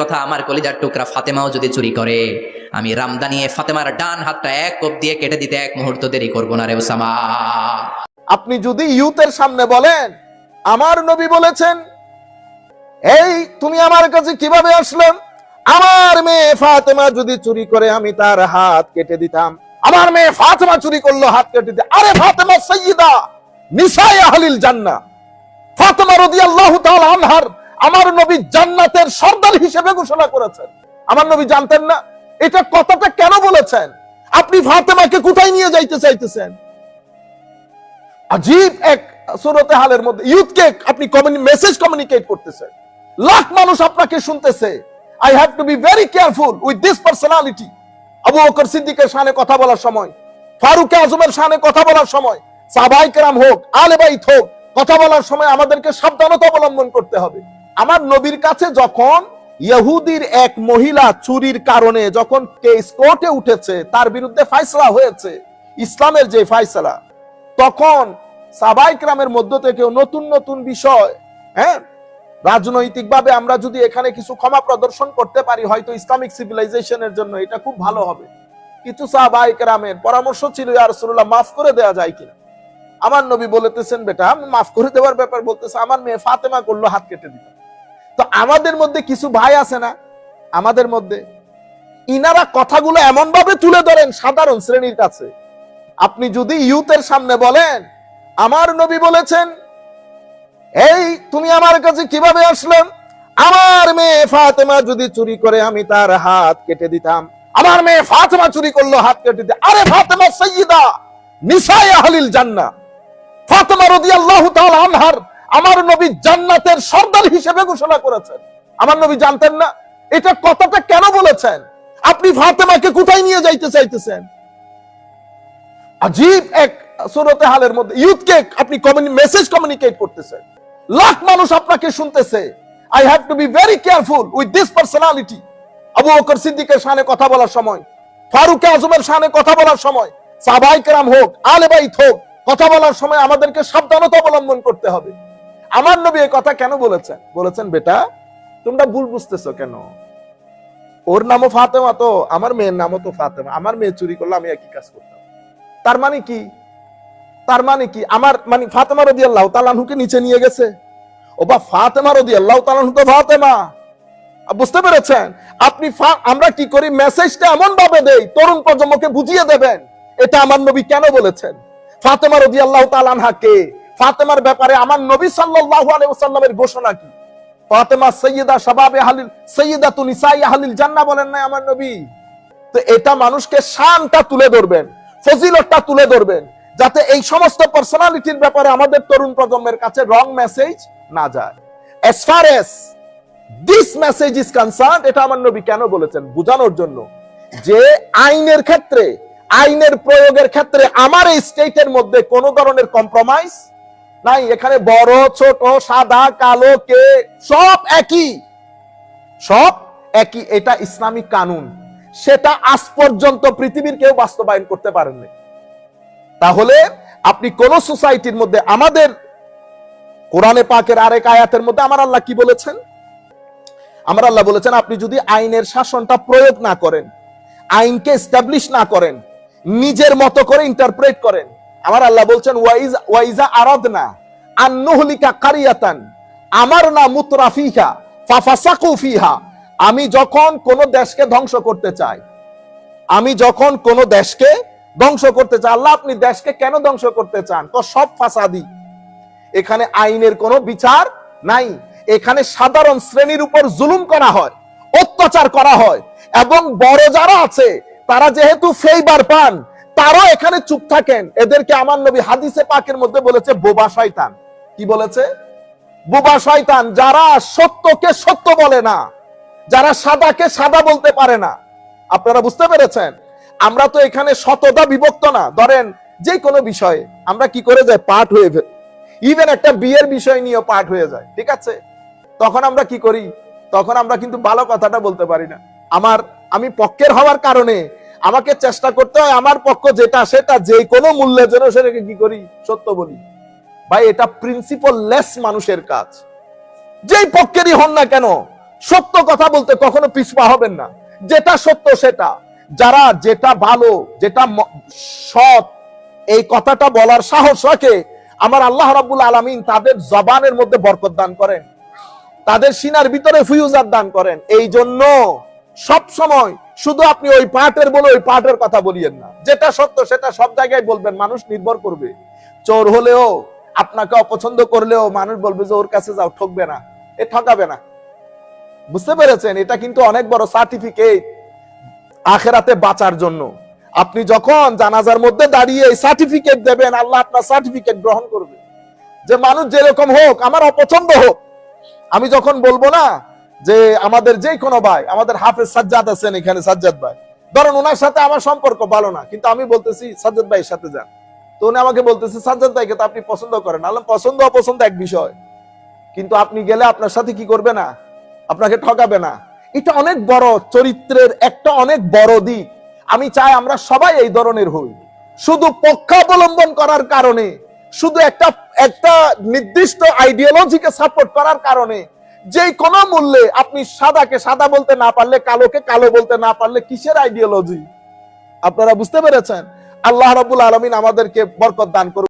কথা আমার কলিজার টুকরা ফাতেমাও যদি চুরি করে, আমি রামদানিয়ে ফাতেমার ডান হাতটা এক কোপ দিয়ে কেটে দিতে এক মুহূর্ত দেরি করব না রে ওসামা আপনি যদি ইউথের সামনে বলেন, আমার নবী বলেছেন, এই, তুমি আমার কাছে কীভাবে আসলাম? আমার মেয়ে ফাতেমা যদি চুরি করে, আমি তার হাত কেটে দিতাম। আমার মেয়ে ফাতেমা চুরি করল, হাত কেটে দিতে আরে ফাতেমা সৈয়দা নিসাই আহলিল জান্নাহ। ফাতেমা রাদিয়াল্লাহু তাআলা আনহার আমার নবী জান্নাতের সর্দার হিসেবে ঘোষণা করেছেন। আমার নবী জানতেন না, এটা কথাটা কেন বলেছেন? আপনি ফাতেমাকে কোথায় নিয়ে যাইতে চাইতেছেন? আজীব এক সুরতে হালের মধ্যে ইউথকে আপনি মেসেজ কমিউনিকেট করতেছেন। লাখ মানুষ আপনাকে শুনতেছে। I have to be very careful with this personality Abu Bakr সিদ্দিকের সামনে কথা বলার সময়, ফারুক আজমের সামনে কথা বলার সময় সাবাই কেরাম হোক আলে বাইত হোক, কথা বলার সময় আমাদেরকে সাবধানতা অবলম্বন করতে হবে। আমার নবীর কাছে যখন ইহুদির এক মহিলা চুরির কারণে যখন কেস কোর্টে উঠেছে, তার বিরুদ্ধে ফাইসলা হয়েছে, ইসলামের যে ফাইসলা তখন সাবাই গ্রামের মধ্য থেকেও নতুন নতুন বিষয় হ্যাঁ? রাজনৈতিকভাবে আমরা যদি এখানে কিছু ক্ষমা প্রদর্শন করতে পারি, হয়তো ইসলামিক সিভিলাইজেশনের জন্য এটা খুব ভালো হবে। কিছু সাহাবাই গ্রামের পরামর্শ ছিল আর রসুল্লাহ মাফ করে দেওয়া যায় কিনা? আমার নবী বলেতেছেন, বেটা, মাফ করে দেওয়ার ব্যাপার বলতেছে, আমার মেয়ে ফাতেমা করল, হাত কেটে দিল। তো আমাদের মধ্যে কিছু ভাই আছে না? আমাদের মধ্যে? ইনারা কথাগুলো এমন ভাবে তুলে ধরেন সাধারণ শ্রেণির কাছে। আপনি যদি ইউথের সামনে বলেন, আমার নবী বলেছেন, এই, তুমি আমার কাছে কীভাবে আসলাম আমার মেয়ে ফাতেমা যদি চুরি করে, আমি তার হাত কেটে দিতাম। আমার মেয়ে ফাতেমা চুরি করল, হাত কেটে দিতে আরে ফাতেমা সৈয়দা নিসাই আহলিল জান্নাহ। ফাতেমা রাদিয়াল্লাহু তাআলা আনহার আমার নবী জান্নাতের সর্দার হিসেবে ঘোষণা করেছেন। আমার নবী জানতেন না, এটা কথাটা কেন বলেছেন? আপনি ফাতেমাকে কোথায় নিয়ে যাইতে চাইতেছেন? আজীব এক সুরতে হালের মধ্যে ইউথকে আপনি মেসেজ কমিউনিকেট করতেছেন। লাখ মানুষ আপনাকে শুনতেছে। I have to be very careful with this personality Abu Bakr সিদ্দিকের সামনে কথা বলার সময়, ফারুক আজমের সামনে কথা বলার সময় সাবাই কেরাম হোক আলে বাইত হোক, কথা বলার সময় আমাদেরকে সাবধানতা অবলম্বন করতে হবে। আমার নবী এই কথা কেন বলেছেন বলেছেন, বেটা, তোমরা ভুল বুঝতেছো কেন? ওর নামও ফাতেমা তো, আমার মেয়ের নামও তো ফাতেমা। আমার মেয়ে চুরি করলে আমি একই কাজ করতাম। তার মানে কি? তার মানে কি? আমার মানে ফাতেমা রদি আল্লাহ তালানহুকে নিচে নিয়ে গেছে। ও বা ফাতেমা রদি আল্লাহ তালানহু তো ফাতেমা। বুঝতে পেরেছেন? আপনি আমরা কি করি? মেসেজটা এমন ভাবে দেই, তরুণ প্রজন্মকে বুঝিয়ে দেবেন। এটা আমার নবী কেন বলেছেন? ফাতেমা রদি আল্লাহ তালানহা কে? ফাতেমার ব্যাপারে আমার নবী সাল্লাল্লাহু আলাইহি ঘোষণা কি? ফাতেমা সৈয়দা শাবাবে আহলিল সৈয়দা তুনিসাই আহলিল জান্নাহ বলেন না আমার নবী। তো এটা মানুষকে শানটা তুলে ধরবেন, ফজিলতটা তুলে ধরবেন, যাতে এই সমস্ত পার্সোনালিটির ব্যাপারে আমাদের তরুণ প্রজন্মের কাছে রং মেসেজ না যায়। As far as this message is concern এটা আমার নবী কেন বলেছেন? বোঝানোর জন্য। যে আইনের ক্ষেত্রে, আইনের প্রয়োগের ক্ষেত্রে আমার এই স্টেটের মধ্যে কোনো ধরনের কম্প্রোমাইজ নাই, এখানে বড়, ছোট, সাদা, কালো, কে, সব একই। সব একই, এটা ইসলামিক কানুন। সেটা আজ পর্যন্ত পৃথিবীর কেউ বাস্তবায়ন করতে পারেননি তাহলে আপনি কোন সোসাইটির মধ্যে, আমাদের কোরআনে পাকের আরেক আয়াতের মধ্যে আমার আল্লাহ কি বলেছেন? আমার আল্লাহ বলেছেন, আপনি যদি আইনের শাসনটা প্রয়োগ না করেন, আইনকে এস্টাবলিশ না করেন, নিজের মতো করে ইন্টারপ্রেট করেন আমার আল্লাহ বলছেন ওয়াইজ ওয়াইজা আরাদনা আন্নুহলিকা কারিয়াতান, আমার না মুতরাফিহা ফাফাসাকু ফিহা। আমি যখন কোন দেশকে ধ্বংস করতে চাই, আমি যখন কোন দেশকে ধ্বংস করতে চাই, আল্লাহ আপনি দেশকে কেন ধ্বংস করতে চান? তো সব ফাসাদি। এখানে আইনের কোনো বিচার নাই। এখানে সাধারণ শ্রেণির উপর জুলুম করা হয়, অত্যাচার করা হয়, এবং বড় যারা আছে, তারা যেহেতু ফেইবার পান তারাও এখানে চুপ থাকেন। এদেরকে আমার নবী হাদিসে পাকের মধ্যে বলেছে, বোবা শয়তান। কি বলেছে? বোবা শয়তান, যারা সত্যকে সত্য বলে না, যারা সাদাকে সাদা বলতে পারে না। আপনারা বুঝতে পেরেছেন? আমরা তো এখানে শততা বিভক্ত না। ধরেন, যে কোনো বিষয়ে আমরা কি করে যাই? পাঠ হয়ে ইভেন একটা বিয়ের বিষয় নিয়েও পাঠ হয়ে যায়, ঠিক আছে? তখন আমরা কি করি? তখন আমরা কিন্তু ভালো কথাটা বলতে পারি না। আমার, আমি পক্ষের হওয়ার কারণে আমাকে চেষ্টা করতে হয় আমার পক্ষ যেটা সেটা যে কোনো মূল্যের জন্য সেটাকে কি করি? সত্য বলি। ভাই, এটা প্রিন্সিপাল লেস মানুষের কাজ। যেই পক্ষেরই হন না কেন, সত্য কথা বলতে কখনো পিছপা হবেন না। যেটা সত্য সেটা। যারা যেটা ভালো, যেটা সৎ, এই কথাটা বলার সাহস রাখে, আমার আল্লাহ রাব্বুল আলামিন তাদের জবানের মধ্যে বরকত দান করেন। তাদের সিনার ভিতরে ফিউজার দান করেন। এই জন্য সব সময় শুধু আপনি ওই পাটের বলে ওই পাটের কথা বলিয়েন না। যেটা সত্য, সেটা সব জায়গায় বলবেন, মানুষ নির্ভর করবে। চোর হলেও, আপনাকে অপছন্দ করলেও মানুষ বলবে যে, ওর কাছে যাও, ঠকবে না। এ ঠকাবে না। বুঝতে পেরেছেন? এটা কিন্তু অনেক বড় সার্টিফিকেট আখেরাতে বাঁচার জন্য। আপনি যখন জানাজার মধ্যে দাঁড়িয়ে সার্টিফিকেট দেবেন, আল্লাহ আপনার সার্টিফিকেট গ্রহণ করবে। যে মানুষ যেরকম হোক, আমার অপছন্দ হোক, আমি যখন বলব না যে আমাদের যে কোনো ভাই, আমাদের হাফেজ সাজ্জাদ আছেন এখানে, সাজ্জাদ ভাই। ধরুন ওনার সাথে আমার সম্পর্ক ভালো না, কিন্তু আমি বলতেছি সাজ্জাদ ভাইয়ের সাথে যান। তো উনি আমাকে বলতেছে, সাজ্জাদ ভাইকে তো আপনি পছন্দ করেন আল্লাহ পছন্দ, অপছন্দ এক বিষয়। কিন্তু আপনি গেলে আপনার সাথে কি করবে না? আপনাকে ঠকাবে না। এটা অনেক বড় চরিত্রের একটা অনেক বড় দিক। আমি চাই আমরা সবাই এই ধরনের হই। শুধু পক্ষাবলম্বন করার কারণে, শুধু একটা একটা নির্দিষ্ট আইডিওলজিকে সাপোর্ট করার কারণে যে কোনো মূল্যে আপনি সাদাকে সাদা বলতে না পারলে কালোকে কালো বলতে না পারলে কিসের আইডিওলজি আপনারা বুঝতে পেরেছেন? আল্লাহ রাবুল আলমিন আমাদেরকে বরকত দান করুন